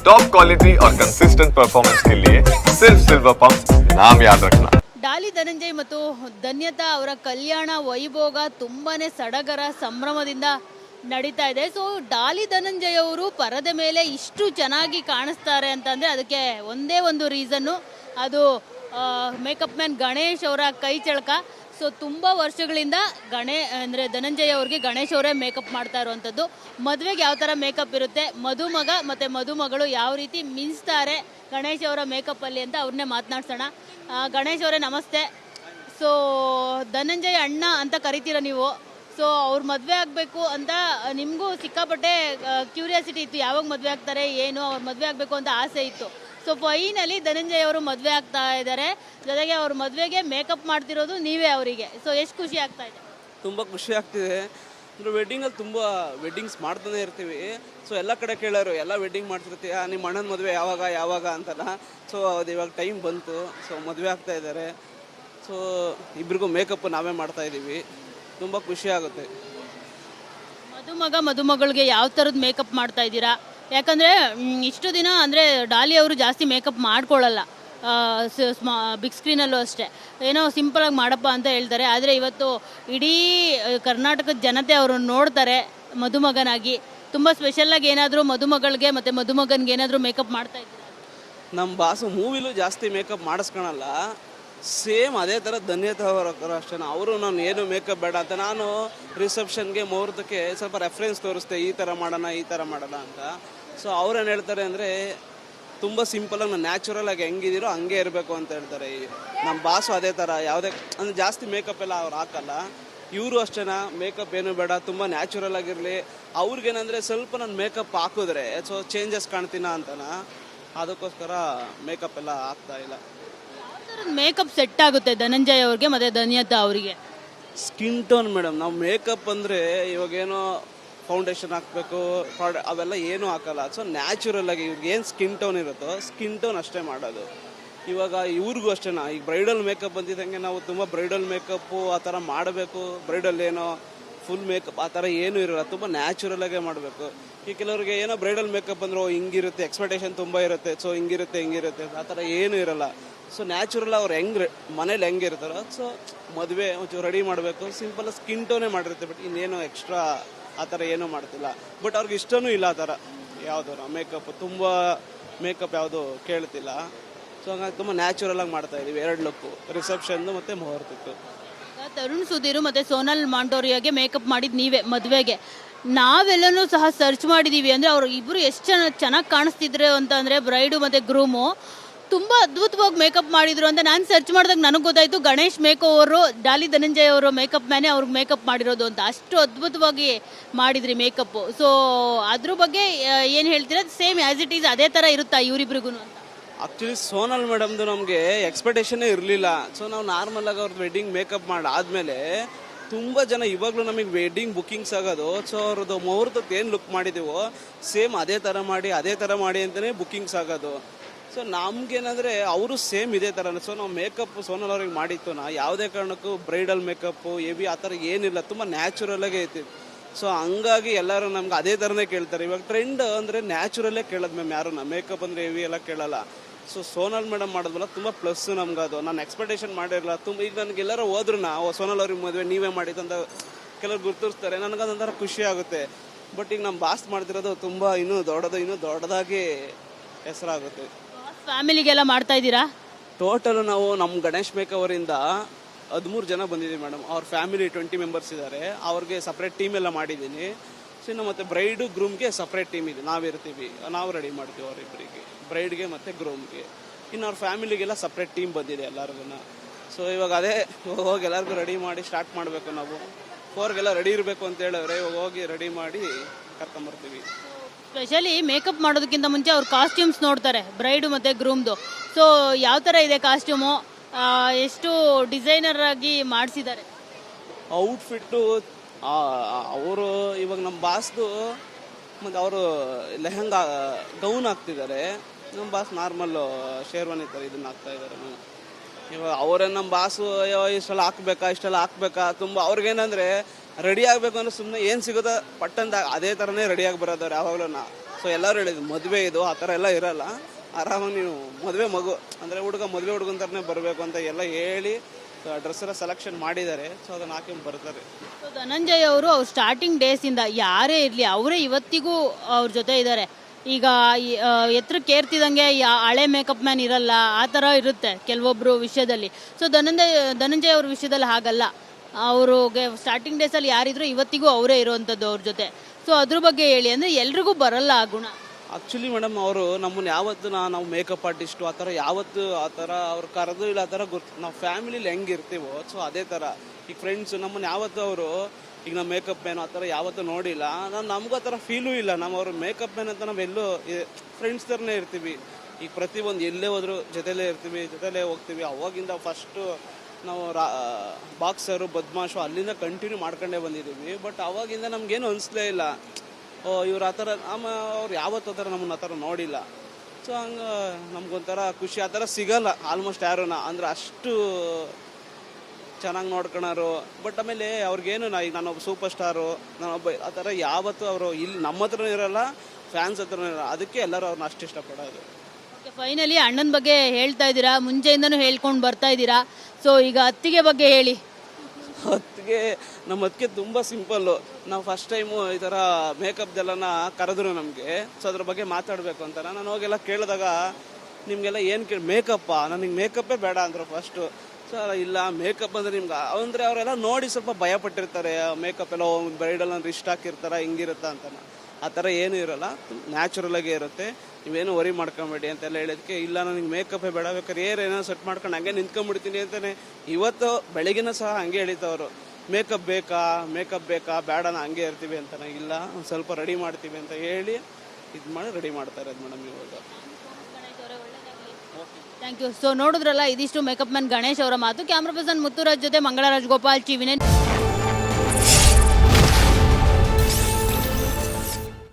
Top quality और consistent performance के लिए सिर्फ सिल्वर पंप नाम याद रखना ಡಾಲಿ ಧನಂಜಯ್ ಮತ್ತು ಧನ್ಯತಾ ಅವರ ಕಲ್ಯಾಣ ವೈಭೋಗ ತುಂಬಾನೇ ಸಡಗರ ಸಂಭ್ರಮದಿಂದ ನಡೀತಾ ಇದೆ ಸೊ ಡಾಲಿ ಧನಂಜಯ್ ಅವರು ಪರದೆ ಮೇಲೆ ಇಷ್ಟು ಚೆನ್ನಾಗಿ ಕಾಣಿಸ್ತಾರೆ ಅಂತಂದ್ರೆ ಅದಕ್ಕೆ ಒಂದೇ ಒಂದು ರೀಸನ್ನು ಅದು ಮೇಕಪ್ ಮ್ಯಾನ್ ಗಣೇಶ್ ಅವರ ಕೈ ಚಳಕ. ಸೊ ತುಂಬ ವರ್ಷಗಳಿಂದ ಗಣೇ, ಅಂದರೆ ಧನಂಜಯ ಅವ್ರಿಗೆ ಗಣೇಶ್ ಅವರೇ ಮೇಕಪ್ ಮಾಡ್ತಾ ಇರುವಂಥದ್ದು. ಮದುವೆಗೆ ಯಾವ ಥರ ಮೇಕಪ್ ಇರುತ್ತೆ, ಮದುಮಗ ಮತ್ತು ಮದುಮಗಳು ಯಾವ ರೀತಿ ಮಿಂಚ್ತಾರೆ ಗಣೇಶ್ ಅವರ ಮೇಕಪ್ಪಲ್ಲಿ ಅಂತ ಅವ್ರನ್ನೇ ಮಾತನಾಡ್ಸೋಣ. ಗಣೇಶ್ ಅವರೇ ನಮಸ್ತೆ. ಸೊ ಧನಂಜಯ ಅಣ್ಣ ಅಂತ ಕರಿತೀರ ನೀವು. ಸೊ ಅವ್ರ ಮದುವೆ ಆಗಬೇಕು ಅಂತ ನಿಮಗೂ ಸಿಕ್ಕಾಪಟ್ಟೆ ಕ್ಯೂರಿಯಾಸಿಟಿ ಇತ್ತು. ಯಾವಾಗ ಮದುವೆ ಆಗ್ತಾರೆ, ಏನು, ಅವ್ರ ಮದುವೆ ಆಗಬೇಕು ಅಂತ ಆಸೆ ಇತ್ತು. ಸೊ ಫೈನಲಿ ಧನಂಜಯ್ ಅವರು ಮದುವೆ ಆಗ್ತಾ ಇದ್ದಾರೆ. ಜೊತೆಗೆ ಅವ್ರ ಮದುವೆಗೆ ಮೇಕಪ್ ಮಾಡ್ತಿರೋದು ನೀವೇ ಅವರಿಗೆ. ಸೊ ಎಷ್ಟು ಖುಷಿ ಆಗ್ತಾ ಇದೆ? ತುಂಬ ಖುಷಿ ಆಗ್ತಿದೆ. ಅಂದರೆ ವೆಡ್ಡಿಂಗಲ್ಲಿ ತುಂಬ ವೆಡ್ಡಿಂಗ್ಸ್ ಮಾಡ್ತಾನೆ ಇರ್ತೀವಿ. ಸೊ ಎಲ್ಲ ಕಡೆ ಕೇಳೋರು ಎಲ್ಲ ವೆಡ್ಡಿಂಗ್ ಮಾಡ್ತಿರ್ತೀಯ? ನಿಮ್ಮ ಅಣ್ಣನ ಮದುವೆ ಯಾವಾಗ ಯಾವಾಗ? ಅಂತಲ್ಲ. ಸೊ ಅದು ಇವಾಗ ಟೈಮ್ ಬಂತು. ಸೊ ಮದುವೆ ಆಗ್ತಾ ಇದ್ದಾರೆ. ಸೊ ಇಬ್ರಿಗೂ ಮೇಕಪ್ ನಾವೇ ಮಾಡ್ತಾ ಇದ್ದೀವಿ. ತುಂಬ ಖುಷಿ ಆಗುತ್ತೆ. ಮದುಮಗ ಮದುಮಗಳಿಗೆ ಯಾವ ಥರದ ಮೇಕಪ್ ಮಾಡ್ತಾ ಇದ್ದೀರಾ? ಯಾಕಂದರೆ ಇಷ್ಟು ದಿನ ಅಂದರೆ ಡಾಲಿ ಅವರು ಜಾಸ್ತಿ ಮೇಕಪ್ ಮಾಡ್ಕೊಳ್ಳಲ್ಲ ಬಿಗ್ ಸ್ಕ್ರೀನಲ್ಲೂ ಅಷ್ಟೇ. ಏನೋ ಸಿಂಪಲಾಗಿ ಮಾಡಪ್ಪ ಅಂತ ಹೇಳ್ತಾರೆ. ಆದರೆ ಇವತ್ತು ಇಡೀ ಕರ್ನಾಟಕದ ಜನತೆ ಅವರನ್ನು ನೋಡ್ತಾರೆ ಮದುಮಗನಾಗಿ. ತುಂಬ ಸ್ಪೆಷಲ್ಲಾಗಿ ಏನಾದರೂ ಮದುಮಗಳಿಗೆ ಮತ್ತು ಮದುಮಗನಿಗೆ ಏನಾದರೂ ಮೇಕಪ್ ಮಾಡ್ತಾ ಇದ್ದೀರಾ? ನಮ್ಮ ಬಾಸು ಮೂವಿಲೂ ಜಾಸ್ತಿ ಮೇಕಪ್ ಮಾಡಿಸ್ಕೊಳಲ್ಲ. ಸೇಮ್ ಅದೇ ಥರ ಧನ್ಯತೆ ಅವರು ಅಷ್ಟೇ. ಅವರು ನಾನು ಏನು ಮೇಕಪ್ ಬೇಡ ಅಂತ ನಾನು ರಿಸೆಪ್ಷನ್ಗೆ ಮುಹೂರ್ತಕ್ಕೆ ಸ್ವಲ್ಪ ರೆಫರೆನ್ಸ್ ತೋರಿಸ್ತೆ. ಈ ಥರ ಮಾಡೋಣ, ಈ ಥರ ಮಾಡೋಣ ಅಂತ. ಸೊ ಅವ್ರೇನು ಹೇಳ್ತಾರೆ ಅಂದರೆ ತುಂಬ ಸಿಂಪಲಾಗಿ ನಾನು ನ್ಯಾಚುರಲ್ ಆಗಿ ಹೆಂಗಿದ್ದೀರೋ ಹಂಗೆ ಇರಬೇಕು ಅಂತ ಹೇಳ್ತಾರೆ. ಈ ನಮ್ಮ ಬಾಸು ಅದೇ ಥರ ಯಾವುದೇ ಅಂದರೆ ಜಾಸ್ತಿ ಮೇಕಪ್ ಎಲ್ಲ ಅವ್ರು ಹಾಕಲ್ಲ. ಇವರು ಅಷ್ಟೇನಾ ಮೇಕಪ್ ಏನು ಬೇಡ ತುಂಬ ನ್ಯಾಚುರಲ್ ಆಗಿರಲಿ. ಅವ್ರಿಗೇನಂದರೆ ಸ್ವಲ್ಪ ನಾನು ಮೇಕಪ್ ಹಾಕಿದ್ರೆ ಸೊ ಚೇಂಜಸ್ ಕಾಣ್ತೀನ ಅಂತನ ಅದಕ್ಕೋಸ್ಕರ ಮೇಕಪ್ ಎಲ್ಲ ಆಗ್ತಾ ಇಲ್ಲ. ಮೇಕಪ್ ಸೆಟ್ ಆಗುತ್ತೆ ಧನಂಜಯ್ ಅವ್ರಿಗೆ ಮತ್ತು ಧನ್ಯತಾ ಅವರಿಗೆ? ಸ್ಕಿನ್ ಟೋನ್ ಮೇಡಮ್ ನಾವು ಮೇಕಪ್ ಅಂದರೆ ಇವಾಗೇನೋ ಫೌಂಡೇಶನ್ ಹಾಕಬೇಕು ಅವೆಲ್ಲ ಏನೂ ಹಾಕಲ್ಲ. ಸೊ ನ್ಯಾಚುರಲ್ ಆಗಿ ಇವ್ರಿಗೆ ಏನು ಸ್ಕಿನ್ ಟೋನ್ ಇರುತ್ತೋ ಸ್ಕಿನ್ ಟೋನ್ ಅಷ್ಟೇ ಮಾಡೋದು. ಇವಾಗ ಇವ್ರಿಗೂ ಅಷ್ಟೇನಾ? ಈಗ ಬ್ರೈಡಲ್ ಮೇಕಪ್ ಬಂದಿದ್ದಂಗೆ ನಾವು ತುಂಬ ಬ್ರೈಡಲ್ ಮೇಕಪ್ಪು ಆ ಥರ ಮಾಡಬೇಕು. ಬ್ರೈಡಲ್ ಏನೋ ಫುಲ್ ಮೇಕಪ್ ಆ ಥರ ಏನೂ ಇರಲ್ಲ. ತುಂಬ ನ್ಯಾಚುರಲ್ ಆಗೇ ಮಾಡಬೇಕು. ಈ ಕೆಲವರಿಗೆ ಏನೋ ಬ್ರೈಡಲ್ ಮೇಕಪ್ ಅಂದ್ರೆ ಹಿಂಗಿರುತ್ತೆ ಎಕ್ಸ್ಪೆಕ್ಟೇಷನ್ ತುಂಬ ಇರುತ್ತೆ. ಸೊ ಹಿಂಗಿರುತ್ತೆ ಹಿಂಗಿರುತ್ತೆ. ಆ ಥರ ಏನೂ ಇರಲ್ಲ. ಸೊ ನ್ಯಾಚುರಲ್ ಅವ್ರು ಹೆಂಗೆ ಮನೇಲಿ ಹೆಂಗೆ ಇರ್ತಾರೋ ಸೊ ಮದುವೆ ಒಂಚೂರು ರೆಡಿ ಮಾಡಬೇಕು. ಸಿಂಪಲ್ ಸ್ಕಿನ್ ಟೋನೇ ಮಾಡಿರುತ್ತೆ ಬಟ್ ಇನ್ನೇನು ಎಕ್ಸ್ಟ್ರಾ ಆ ಥರ ಏನೂ ಮಾಡ್ತಿಲ್ಲ. ಬಟ್ ಅವ್ರಿಗೆ ಇಷ್ಟನೂ ಇಲ್ಲ ಆ ಥರ. ಯಾವುದು ಮೇಕಪ್ ತುಂಬ ಮೇಕಪ್ ಯಾವುದು ಕೇಳ್ತಿಲ್ಲ. ಸೊ ಹಂಗಾಗಿ ತುಂಬ ನ್ಯಾಚುರಲ್ ಆಗಿ ಮಾಡ್ತಾ ಇದೀವಿ, ಎರಡು ಲುಕ್ಕು ರಿಸೆಪ್ಷನ್ದು ಮತ್ತು ಮುಹೂರ್ತಕ್ಕೆ ತರುಣ್ ಸುಧೀರ್ ಮತ್ತೆ ಸೋನಲ್ ಮಾಂಡೋರಿಯಾಗೆ ಮೇಕಪ್ ಮಾಡಿದ್ದು ನೀವೇ, ಮದುವೆಗೆ. ನಾವೆಲ್ಲನೂ ಸಹ ಸರ್ಚ್ ಮಾಡಿದೀವಿ. ಅಂದ್ರೆ ಅವ್ರು ಇಬ್ಬರು ಎಷ್ಟು ಚೆನ್ನಾಗಿ ಚೆನ್ನಾಗಿ ಕಾಣಿಸ್ತಿದ್ರು ಅಂತ ಅಂದ್ರೆ ಬ್ರೈಡು ಮತ್ತೆ ಗ್ರೂಮು ತುಂಬಾ ಅದ್ಭುತವಾಗಿ ಮೇಕಪ್ ಮಾಡಿದ್ರು ಅಂತ ನಾನು ಸರ್ಚ್ ಮಾಡಿದಾಗ ನನಗೆ ಗೊತ್ತಾಯ್ತು, ಗಣೇಶ್ ಮೇಕ್ ಅವರು ಡಾಲಿ ಧನಂಜಯ್ ಅವರು ಮೇಕಪ್ ಮ್ಯಾನೆ ಅವ್ರಿಗೆ ಮೇಕಪ್ ಮಾಡಿರೋದು ಅಂತ. ಅಷ್ಟು ಅದ್ಭುತವಾಗಿ ಮಾಡಿದ್ರಿ ಮೇಕಪ್ ಸೊ ಅದ್ರ ಬಗ್ಗೆ ಏನು ಹೇಳ್ತೀರಾ? ಸೇಮ್ ಆಸ್ ಇಟ್ ಈಸ್ ಅದೇ ಥರ ಇರುತ್ತಾ ಇವರಿಬ್ರಿಗೂ ಅಂತ? ಆಕ್ಚುಲಿ ಸೋನಲ್ ಮೇಡಮ್ದು ನಮಗೆ ಎಕ್ಸ್ಪೆಕ್ಟೇಷನ್ ಇರಲಿಲ್ಲ. ಸೊ ನಾವು ನಾರ್ಮಲ್ ಆಗಿ ಅವ್ರದ್ದು ವೆಡ್ಡಿಂಗ್ ಮೇಕಪ್ ಮಾಡಿ ಆದಮೇಲೆ ತುಂಬ ಜನ ಇವಾಗಲೂ ನಮಗೆ ವೆಡ್ಡಿಂಗ್ ಬುಕ್ಕಿಂಗ್ಸ್ ಆಗೋದು. ಸೊ ಅವ್ರದ್ದು ಮುಹೂರ್ತಕ್ಕೆ ಏನು ಲುಕ್ ಮಾಡಿದೀವೋ ಸೇಮ್ ಅದೇ ಥರ ಮಾಡಿ, ಅದೇ ಥರ ಮಾಡಿ ಅಂತಲೇ ಬುಕ್ಕಿಂಗ್ಸ್ ಆಗೋದು. ಸೊ ನಮ್ಗೇನಂದರೆ ಅವರು ಸೇಮ್ ಇದೇ ಥರ ಸೊ ನಾವು ಮೇಕಪ್ ಸೋನಲ್ ಅವ್ರಿಗೆ ಮಾಡಿತ್ತು ನಾ, ಯಾವುದೇ ಕಾರಣಕ್ಕೂ ಬ್ರೈಡಲ್ ಮೇಕಪ್ಪು ಎವಿ ಆ ಥರ ಏನಿಲ್ಲ. ತುಂಬ ನ್ಯಾಚುರಲ್ ಆಗೇ ಐತಿ. ಸೊ ಹಂಗಾಗಿ ಎಲ್ಲರೂ ನಮ್ಗೆ ಅದೇ ಥರನೇ ಕೇಳ್ತಾರೆ. ಇವಾಗ ಟ್ರೆಂಡ್ ಅಂದರೆ ನ್ಯಾಚುರಲ್ಲೇ ಕೇಳೋದು ಮ್ಯಾಮ್ ಯಾರು ಮೇಕಪ್ ಅಂದರೆ ಹೆವಿ ಎಲ್ಲ ಕೇಳಲ್ಲ. ಸೊ ಸೋನಲ್ ಮೇಡಮ್ ಮಾಡೋದಲ್ಲ ತುಂಬ ಪ್ಲಸ್ ನಮ್ಗೆ ಅದು. ನಾನು ಎಕ್ಸ್ಪೆಕ್ಟೇಷನ್ ಮಾಡಿರಲ್ಲ ತುಂಬ, ಈಗ ನನಗೆ ಎಲ್ಲರೂ ಹೋದ್ರು ನಾ ಸೋನಲ್ ಅವ್ರಿಗೆ ಮದುವೆ ನೀವೇ ಮಾಡಿದ್ದು ಅಂತ ಕೆಲವ್ರು ನನಗೆ ಅದೊಂಥರ ಖುಷಿ ಆಗುತ್ತೆ. ಬಟ್ ಈಗ ನಮ್ಮ ಬಾಸ್ ಮಾಡ್ತಿರೋದು ತುಂಬ ಇನ್ನೂ ದೊಡ್ಡದು, ಇನ್ನೂ ದೊಡ್ಡದಾಗಿ ಹೆಸರಾಗುತ್ತೆ. ಫ್ಯಾಮಿಲಿಗೆಲ್ಲ ಮಾಡ್ತಾ ಇದ್ದೀರಾ? ಟೋಟಲ್ ನಾವು ನಮ್ಮ ಗಣೇಶ್ ಮೇಕ್ ಅವರಿಂದ ಹದಿಮೂರು ಜನ ಬಂದಿದ್ದೀವಿ ಮೇಡಮ್. ಅವ್ರ ಫ್ಯಾಮಿಲಿ ಟ್ವೆಂಟಿ ಮೆಂಬರ್ಸ್ ಇದ್ದಾರೆ. ಅವ್ರಿಗೆ ಸಪ್ರೇಟ್ ಟೀಮ್ ಎಲ್ಲ ಮಾಡಿದ್ದೀನಿ. ಸೊ ಇನ್ನು ಮತ್ತೆ ಬ್ರೈಡು ಗ್ರೂಮ್ಗೆ ಸಪ್ರೇಟ್ ಟೀಮ್ ಇದೆ. ನಾವಿರ್ತೀವಿ ನಾವು ರೆಡಿ ಮಾಡ್ತೀವಿ ಅವರಿಬ್ಬರಿಗೆ ಬ್ರೈಡ್ಗೆ ಮತ್ತು ಗ್ರೂಮ್ಗೆ ಇನ್ನು ಅವ್ರ ಫ್ಯಾಮಿಲಿಗೆಲ್ಲ ಸಪ್ರೇಟ್ ಟೀಮ್ ಬಂದಿದೆ ಎಲ್ಲರಿಗೂ ಸೊ ಇವಾಗ ಅದೇ ಹೋಗಿ ಎಲ್ಲರಿಗೂ ರೆಡಿ ಮಾಡಿ ಸ್ಟಾರ್ಟ್ ಮಾಡಬೇಕು ನಾವು. ಫೋರ್ಗೆಲ್ಲ ರೆಡಿ ಇರಬೇಕು ಅಂತ ಹೇಳಿದ್ರೆ ಇವಾಗ ಹೋಗಿ ರೆಡಿ ಮಾಡಿ ಕರ್ಕೊಂಬರ್ತೀವಿ. ಸ್ಪೆಷಲಿ ಮೇಕಪ್ ಮಾಡೋದಕ್ಕಿಂತ ಮುಂಚೆ ಅವ್ರು ಕಾಸ್ಟ್ಯೂಮ್ಸ್ ನೋಡ್ತಾರೆ ಬ್ರೈಡು ಮತ್ತು ಗ್ರೂಮ್ದು ಸೊ ಯಾವ ಥರ ಇದೆ ಕಾಸ್ಟ್ಯೂಮು ಎಷ್ಟು ಡಿಸೈನರ್ ಆಗಿ ಮಾಡಿಸಿದ್ದಾರೆ? ಔಟ್ಫಿಟ್ಟು ಅವರು ಇವಾಗ ನಮ್ಮ ಬಾಸ್ದು ಮತ್ತು ಅವರು ಲೆಹಂಗಾ ಗೌನ್ ಹಾಕ್ತಿದ್ದಾರೆ. ನಮ್ಮ ಬಾಸ್ ನಾರ್ಮಲ್ ಶೇರ್ವಾನಿ ಥರ ಇದನ್ನ ಹಾಕ್ತಾ ಇದ್ದಾರೆ. ಇವಾಗ ಅವರೇ ನಮ್ಮ ಬಾಸು, ಅಯ್ಯೋ, ಇಷ್ಟೆಲ್ಲ ಹಾಕ್ಬೇಕಾ ಇಷ್ಟೆಲ್ಲ ಹಾಕ್ಬೇಕಾ, ತುಂಬ ಅವ್ರಿಗೇನಂದ್ರೆ ರೆಡಿ ಆಗಬೇಕು ಅಂದ್ರೆ ಸುಮ್ಮನೆ ಏನು ಸಿಗುತ್ತೋ ಪಟ್ಟಂತ ಅದೇ ಥರನೇ ರೆಡಿಯಾಗಿ ಬರೋದವ್ರು ಯಾವಾಗಲೂ ನಾ. ಸೊ ಎಲ್ಲರೂ ಹೇಳಿದ್ರು, ಮದುವೆ ಇದು, ಆ ಥರ ಎಲ್ಲ ಇರಲ್ಲ. ಆರಾಮಾಗಿ ನೀವು, ಮದುವೆ ಮಗು, ಅಂದರೆ ಹುಡುಗ ಮದುವೆ ಹುಡುಗನ ಥರನೇ ಬರಬೇಕು ಅಂತ ಎಲ್ಲ ಹೇಳಿ ಡ್ರೆಸ್ ಎಲ್ಲ ಸೆಲೆಕ್ಷನ್ ಮಾಡಿದ್ದಾರೆ. ಸೊ ಅದನ್ನು ಹಾಕೊಂಡು ಬರ್ತಾರೆ. ಧನಂಜಯ್ ಅವರು ಅವ್ರು ಸ್ಟಾರ್ಟಿಂಗ್ ಡೇಸಿಂದ ಯಾರೇ ಇರಲಿ, ಅವರೇ ಇವತ್ತಿಗೂ ಅವ್ರ ಜೊತೆ ಇದ್ದಾರೆ. ಈಗ ಎತ್ತರಕ್ಕೆ ಏರ್ತಿದಂಗೆ ಹಳೆ ಮೇಕಪ್ ಮ್ಯಾನ್ ಇರಲ್ಲ, ಆ ಥರ ಇರುತ್ತೆ ಕೆಲವೊಬ್ಬರು ವಿಷಯದಲ್ಲಿ. ಸೊ ಧನಂಜಯ ಧನಂಜಯ ಅವ್ರ ವಿಷಯದಲ್ಲಿ ಹಾಗಲ್ಲ. ಅವ್ರಿಗೆ ಸ್ಟಾರ್ಟಿಂಗ್ ಡೇಸಲ್ಲಿ ಯಾರಿದ್ರು ಇವತ್ತಿಗೂ ಅವರೇ ಇರುವಂಥದ್ದು ಅವ್ರ ಜೊತೆ. ಸೊ ಅದ್ರ ಬಗ್ಗೆ ಹೇಳಿ, ಅಂದರೆ ಎಲ್ರಿಗೂ ಬರಲ್ಲ ಆ ಗುಣ. ಆ್ಯಕ್ಚುಲಿ ಮೇಡಮ್ ಅವರು ನಮ್ಮನ್ನು ಯಾವತ್ತು ನಾವು ಮೇಕಪ್ ಆರ್ಟಿಸ್ಟು ಆ ಥರ ಯಾವತ್ತು ಆ ಥರ ಅವ್ರು ಕರೆದು ಇಲ್ಲ ಆ ಥರ ಗೊತ್ತು. ನಾವು ಫ್ಯಾಮಿಲಿಲಿ ಹೆಂಗೆ ಇರ್ತೀವೋ ಸೊ ಅದೇ ಥರ. ಈ ಫ್ರೆಂಡ್ಸು ನಮ್ಮನ್ನು ಯಾವತ್ತು ಅವರು ಈಗ ನಾವು ಮೇಕಪ್ ಮ್ಯಾನ್ ಆ ಥರ ಯಾವತ್ತೂ ನೋಡಿಲ್ಲ. ನಾನು ನಮಗೂ ಆ ಥರ ಫೀಲೂ ಇಲ್ಲ. ನಾವು ಅವ್ರ ಮೇಕಪ್ ಮ್ಯಾನ್ ಅಂತ ನಾವೆಲ್ಲೂ ಫ್ರೆಂಡ್ಸ್ ಥರನೇ ಇರ್ತೀವಿ. ಈಗ ಪ್ರತಿಯೊಂದು ಎಲ್ಲೇ ಹೋದ್ರು ಜೊತೆಲೇ ಇರ್ತೀವಿ, ಜೊತೆಲೇ ಹೋಗ್ತೀವಿ. ಅವಾಗಿಂದ ಫಸ್ಟು ನಾವು ರಾ ಬಾಕ್ಸರು ಬದ್ಮಾಶು ಅಲ್ಲಿಂದ ಕಂಟಿನ್ಯೂ ಮಾಡ್ಕೊಂಡೇ ಬಂದಿದ್ದೀವಿ ಬಟ್ ಅವಾಗಿಂದ ನಮಗೇನು ಅನಿಸ್ಲೇ ಇಲ್ಲ. ಓ, ಇವ್ರು ಆ ಥರ ನಮ್ಮ, ಅವ್ರು ಯಾವತ್ತೂ ಆ ಥರ ನಮ್ಮನ್ನ ಆ ಥರ ನೋಡಿಲ್ಲ. ಸೊ ಹಂಗೆ ನಮಗೊಂಥರ ಖುಷಿ ಆ ಥರ ಸಿಗಲ್ಲ. ಆಲ್ಮೋಸ್ಟ್ ಯಾರೂನ? ಅಂದ್ರೆ ಅಷ್ಟು ಚೆನ್ನಾಗಿ ನೋಡ್ಕೊಳೋರು ಬಟ್ ಆಮೇಲೆ ಅವ್ರಿಗೇನು ನಾ ಈಗ ನಾನೊಬ್ಬ ಸೂಪರ್ ಸ್ಟಾರು ನಾನೊಬ್ಬ ಆ ಥರ ಯಾವತ್ತೂ ಅವರು ಇಲ್ಲಿ ನಮ್ಮ ಹತ್ರ ಇರಲ್ಲ ಫ್ಯಾನ್ಸ್ ಹತ್ರ ಇರೋಲ್ಲ. ಅದಕ್ಕೆ ಎಲ್ಲರೂ ಅವ್ರನ್ನ ಅಷ್ಟು ಇಷ್ಟಪಡೋದು. ಫೈನಲಿ ಅಣ್ಣನ ಬಗ್ಗೆ ಹೇಳ್ತಾ ಇದ್ದೀರಾ? ಮುಂಚೆಯಿಂದನೂ ಹೇಳ್ಕೊಂಡು ಬರ್ತಾ ಇದ್ದೀರಾ? ಸೊ ಈಗ ಅತ್ತಿಗೆ ಬಗ್ಗೆ ಹೇಳಿ. ಅತ್ತಿಗೆ ನಮ್ಮ ಅತ್ತಿಗೆ ತುಂಬ ಸಿಂಪಲ್ಲು ನಾವು ಫಸ್ಟ್ ಟೈಮು ಈ ಥರ ಮೇಕಪ್ದೆಲ್ಲನ ಕರೆದ್ರು ನಮಗೆ. ಸೊ ಅದ್ರ ಬಗ್ಗೆ ಮಾತಾಡಬೇಕು ಅಂತ. ನಾನು ಹೋಗೆಲ್ಲ ಕೇಳಿದಾಗ ನಿಮಗೆಲ್ಲ ಏನು ಕೇಳಿ ಮೇಕಪ್ಪಾ ನನಗೆ ಮೇಕಪ್ಪೇ ಬೇಡ ಅಂದರು ಫಸ್ಟು ಸೊ ಇಲ್ಲ ಮೇಕಪ್ ಅಂದರೆ ನಿಮ್ಗೆ, ಅಂದರೆ ಅವರೆಲ್ಲ ನೋಡಿ ಸ್ವಲ್ಪ ಭಯ ಪಟ್ಟಿರ್ತಾರೆ ಮೇಕಪ್ ಎಲ್ಲ ಬ್ರೈಡಲ್ ಅಂದ್ರೆ ಇಷ್ಟ ಹಾಕಿರ್ತಾರ, ಹಿಂಗಿರುತ್ತಾ ಅಂತ ಆ ಥರ ಏನೂ ಇರಲ್ಲ ನ್ಯಾಚುರಲ್ ಆಗೇ ಇರುತ್ತೆ. ನೀವೇನು ವರಿ ಮಾಡ್ಕೊಂಬೇಡಿ ಅಂತೆಲ್ಲ ಹೇಳಿದಕ್ಕೆ ಇಲ್ಲ ನನಗೆ ಮೇಕಪ್ಪೇ ಬೇಡ ಬೇಕಾದ್ರೆ ಏರ್ ಏನೋ ಸೆಟ್ ಮಾಡ್ಕೊಂಡು ಹಂಗೆ ನಿಂತ್ಕೊಂಡ್ಬಿಡ್ತೀನಿ ಅಂತಾನೆ. ಇವತ್ತು ಬೆಳಗಿನ ಸಹ ಹಂಗೆ ಹೇಳಿದ್ದವರು ಮೇಕಪ್ ಬೇಕಾ ಮೇಕಪ್ ಬೇಕಾ, ಬೇಡ ನಾ ಹಂಗೆ ಇರ್ತೀವಿ ಅಂತಾನೆ. ಇಲ್ಲ, ಒಂದು ಸ್ವಲ್ಪ ರೆಡಿ ಮಾಡ್ತೀವಿ ಅಂತ ಹೇಳಿ, ಇದು ಮಾಡಿ ರೆಡಿ ಮಾಡ್ತಾ ಇರೋದು ಮೇಡಮ್ ಇವಾಗ. ಥ್ಯಾಂಕ್ ಯು ಸೊ ನೋಡಿದ್ರಲ್ಲ, ಇದಿಷ್ಟು ಮೇಕಪ್ ಮ್ಯಾನ್ ಗಣೇಶ್ ಅವರ ಮಾತು. ಕ್ಯಾಮ್ರಾ ಪರ್ಸನ್ ಮುತ್ತುರಾಜ್ ಜೊತೆ ಮಂಗಳರಾಜ್ ಗೋಪಾಲ್ ಚಿ ವಿನಯ್